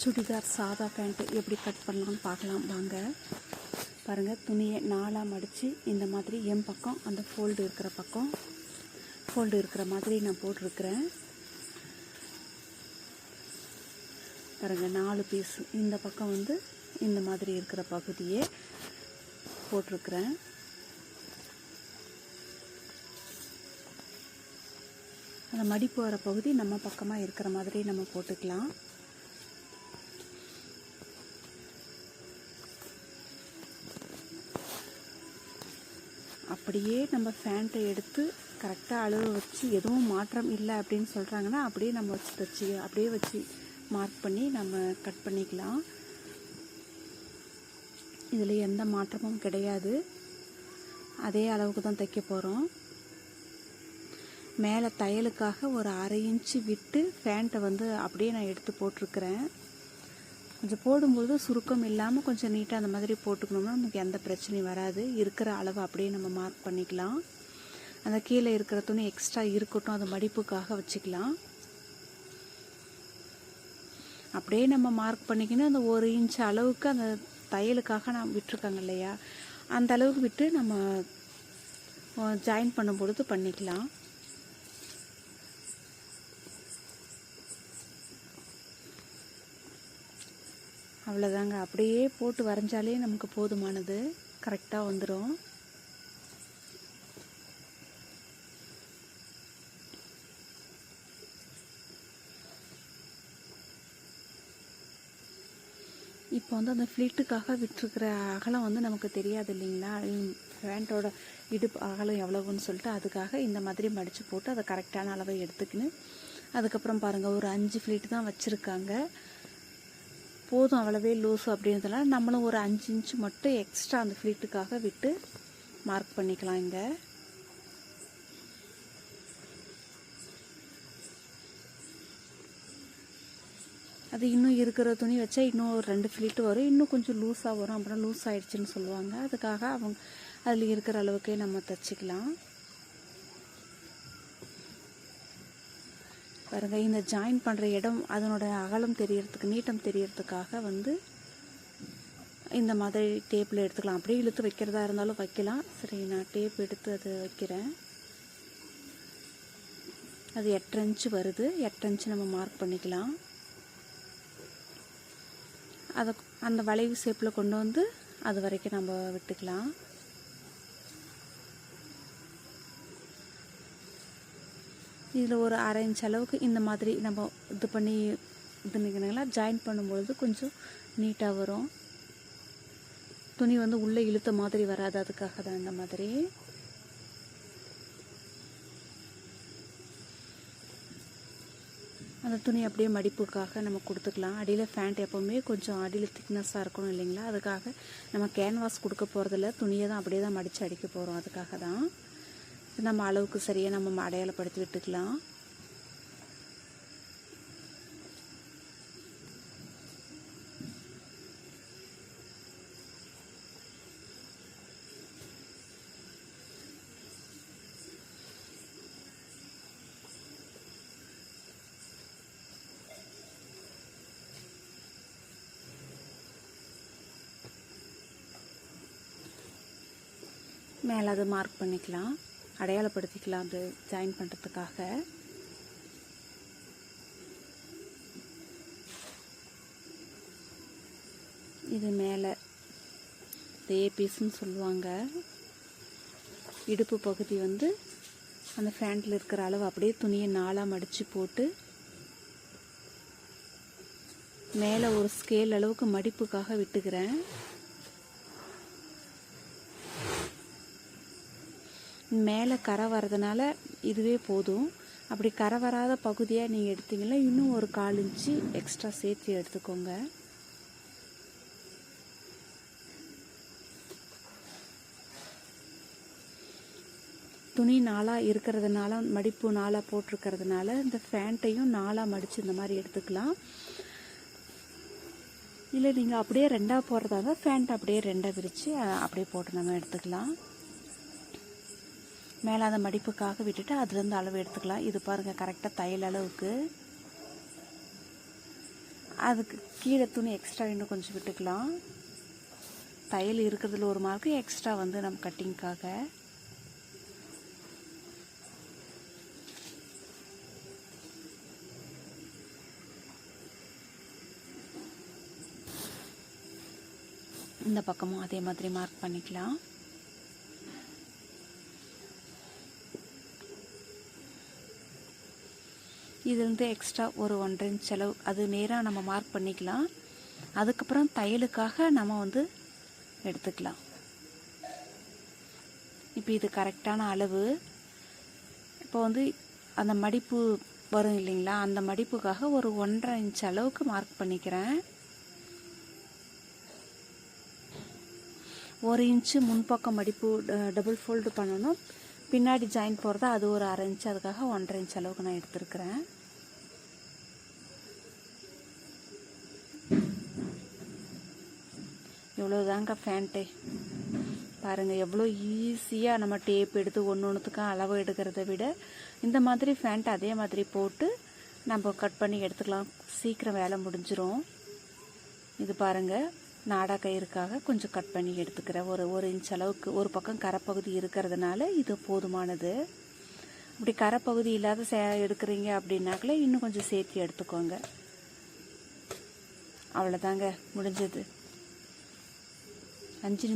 சுடிதார் சாதா பேண்ட்டு எப்படி கட் பண்ணலாம்னு பார்க்கலாம். வாங்க. பாருங்கள் துணியை நாலாக மடித்து இந்த மாதிரி என் பக்கம் அந்த ஃபோல்டு இருக்கிற பக்கம் ஃபோல்டு இருக்கிற மாதிரி நான் போட்டிருக்கிறேன். பாருங்கள் நாலு பீஸ் இந்த பக்கம் வந்து இந்த மாதிரி இருக்கிற பகுதியே போட்டிருக்கிறேன். அந்த மடிப்பு வர பகுதி நம்ம பக்கமாக இருக்கிற மாதிரி நம்ம போட்டுக்கலாம். அப்படியே நம்ம ஃபேண்ட்டை எடுத்து கரெக்டாக அளவு வச்சு எதுவும் மாற்றம் இல்லை அப்படின்னு சொல்கிறாங்கன்னா அப்படியே நம்ம வச்சு தச்சு அப்படியே வச்சு மார்க் பண்ணி நம்ம கட் பண்ணிக்கலாம். இதில் எந்த மாற்றமும் கிடையாது. அதே அளவுக்கு தான் தைக்க போகிறோம் மேலே தையலுக்காக ஒரு அரை இன்ச்சு விட்டு ஃபேண்ட்டை வந்து அப்படியே நான் எடுத்து போட்டிருக்கிறேன். கொஞ்சம் போடும்போது சுருக்கம் இல்லாமல் கொஞ்சம் நீட்டாக அந்த மாதிரி போட்டுக்கணும்னா நமக்கு எந்த பிரச்சனையும் வராது. இருக்கிற அளவு அப்படியே நம்ம மார்க் பண்ணிக்கலாம். அந்த கீழே இருக்கிற துணி எக்ஸ்ட்ரா இருக்கட்டும் அது மடிப்புக்காக வச்சுக்கலாம். அப்படியே நம்ம மார்க் பண்ணிக்கணும். அந்த ஒரு இன்ச் அளவுக்கு அந்த தையலுக்காக நான் விட்டுருக்காங்க இல்லையா? அந்த அளவுக்கு விட்டு நம்ம ஜாயின் பண்ணும் பொழுது பண்ணிக்கலாம். அவ்வளோதாங்க அப்படியே போட்டு வரைஞ்சாலே நமக்கு போதுமானது. கரெக்டாக வந்துடும் இப்போ வந்து அந்த ஃப்ளீட்டுக்காக விட்டுருக்கிற அகலம் வந்து நமக்கு தெரியாது இல்லைங்களா? பேண்ட்டோட இடுப்பு அகலம் எவ்வளவுன்னு சொல்லிட்டு அதுக்காக இந்த மாதிரி மடித்து போட்டு அதை கரெக்டான அளவை எடுத்துக்கின்னு அதுக்கப்புறம் பாருங்கள் ஒரு அஞ்சு ஃப்ளீட் தான் வச்சுருக்காங்க. போதும் அவ்வளவே லூஸ் அப்படின்றதுனால நம்மளும் ஒரு அஞ்சு இன்ச்சு மட்டும் எக்ஸ்ட்ரா அந்த ஃப்ளீட்டுக்காக விட்டு மார்க் பண்ணிக்கலாம் இங்கே. அது இன்னும் இருக்கிற துணி வச்சா இன்னும் ஒரு ரெண்டு ஃப்ளீட்டு வரும். இன்னும் கொஞ்சம் லூஸாக வரும். அப்புறம் லூஸ் ஆகிடுச்சின்னு சொல்லுவாங்க. அதுக்காக அவங்க அதில் இருக்கிற அளவுக்கே நம்ம தைச்சிக்கலாம். பாருங்க இந்த ஜாயின் பண்ணுற இடம் அதனோட அகலம் தெரியறதுக்கு நீட்டம் தெரியறதுக்காக வந்து இந்த மாதிரி டேப்பில் எடுத்துக்கலாம். அப்படியே இழுத்து வைக்கிறதா இருந்தாலும் வைக்கலாம். சரி நான் டேப் எடுத்து அது வைக்கிறேன். அது எட்டு இன்ச்சு வருது. எட்டு இன்ச்சு நம்ம மார்க் பண்ணிக்கலாம். அதை அந்த வளைவு ஷேப்பில் கொண்டு வந்து அது வரைக்கும் நம்ம விட்டுக்கலாம். இதில் ஒரு அரை இன்ச் அளவுக்கு இந்த மாதிரி நம்ம இது பண்ணி இது பண்ணிக்கணுங்களா? ஜாயின் பண்ணும்பொழுது கொஞ்சம் நீட்டாக வரும். துணி வந்து உள்ளே இழுத்த மாதிரி வராது. அதுக்காக தான் இந்த மாதிரி. அந்த துணி அப்படியே மடிப்புக்காக நம்ம கொடுத்துக்கலாம். அடியில் ஃபேண்ட் எப்போவுமே கொஞ்சம் அடியில் திக்னஸாக இருக்கணும் இல்லைங்களா? அதுக்காக நம்ம கேன்வாஸ் கொடுக்க போகிறதில்ல துணியை தான் அப்படியே தான் மடித்து அடிக்க போகிறோம் அதுக்காக தான். நம்ம அளவுக்கு சரியாக நம்ம அடையாளப்படுத்தி விட்டுக்கலாம். மேலே அதை மார்க் பண்ணிக்கலாம். அடையாளப்படுத்திக்கலாம் அது ஜாயின் பண்ணுறதுக்காக இது மேலே இதே பீஸ்ன்னு சொல்லுவாங்க. இடுப்பு பகுதி வந்து அந்த ஃபேண்டில் இருக்கிற அளவு அப்படியே துணியை நாலாக மடித்து போட்டு மேலே ஒரு ஸ்கேல் அளவுக்கு மடிப்புக்காக விட்டுக்கிறேன். மேலே கரை வர்றதுனால இதுவே போதும். அப்படி கரை வராத பகுதியாக நீங்கள் எடுத்தீங்கன்னா இன்னும் ஒரு கால் இன்ச்சு எக்ஸ்ட்ரா சேர்த்து எடுத்துக்கோங்க. துணி நாளாக இருக்கிறதுனால மடிப்பு நாளாக போட்டிருக்கிறதுனால இந்த ஃபேண்ட்டையும் நாளாக மடித்து இந்த மாதிரி எடுத்துக்கலாம். இல்லை நீங்கள் அப்படியே ரெண்டாக போடுறதா இருந்தால் ஃபேண்ட் அப்படியே ரெண்டாக விரித்து அப்படியே போட்டு நம்ம எடுத்துக்கலாம். மேலே அந்த மடிப்புக்காக விட்டுட்டு அதுலேருந்து அளவு எடுத்துக்கலாம். இது பாருங்கள் கரெக்டாக தையல் அளவுக்கு. அதுக்கு கீழே துணி எக்ஸ்ட்ரா இன்னும் கொஞ்சம் விட்டுக்கலாம். தையல் இருக்கிறதுல ஒரு மார்க்கு எக்ஸ்ட்ரா வந்து நம்ம கட்டிங்க்காக இந்த பக்கமும் அதே மாதிரி மார்க் பண்ணிக்கலாம். இதுலேருந்து எக்ஸ்ட்ரா ஒரு ஒன்றரை இன்ச் செலவு அது நேராக நம்ம மார்க் பண்ணிக்கலாம். அதுக்கப்புறம் தையலுக்காக நம்ம வந்து எடுத்துக்கலாம். இப்போ இது கரெக்டான அளவு. இப்போ வந்து அந்த மடிப்பு வரும் இல்லைங்களா? அந்த மடிப்புக்காக ஒரு ஒன்றரை இன்ச் அளவுக்கு மார்க் பண்ணிக்கிறேன். ஒரு இன்ச்சு முன்பக்கம் மடிப்பு டபுள் ஃபோல்டு பண்ணணும். பின்னாடி ஜாயின் போகிறதா அது ஒரு அரை இன்ச்சு அதுக்காக ஒன்றரை இன்ச் அளவுக்கு நான் எடுத்துருக்கிறேன். இவ்வளோதாங்க ஃபேண்ட்டே. பாருங்கள் எவ்வளோ ஈஸியாக நம்ம டேப் எடுத்து ஒன்று ஒன்றுத்துக்கும் அளவு எடுக்கிறத விட இந்த மாதிரி ஃபேண்ட் அதே மாதிரி போட்டு நம்ம கட் பண்ணி எடுத்துக்கலாம். சீக்கிரம் வேலை முடிஞ்சிரும். இது பாருங்கள் நாடா கயிறுக்காக கொஞ்சம் கட் பண்ணி எடுத்துக்கிறேன். ஒரு ஒரு இன்ச் அளவுக்கு ஒரு பக்கம் கரைப்பகுதி இருக்கிறதுனால இது போதுமானது. இப்படி கரைப்பகுதி இல்லாத சே எடுக்கிறீங்க அப்படின்னாக்கல இன்னும் கொஞ்சம் சேர்த்து எடுத்துக்கோங்க. அவ்வளோதாங்க முடிஞ்சது. அஞ்சு நிமிஷம்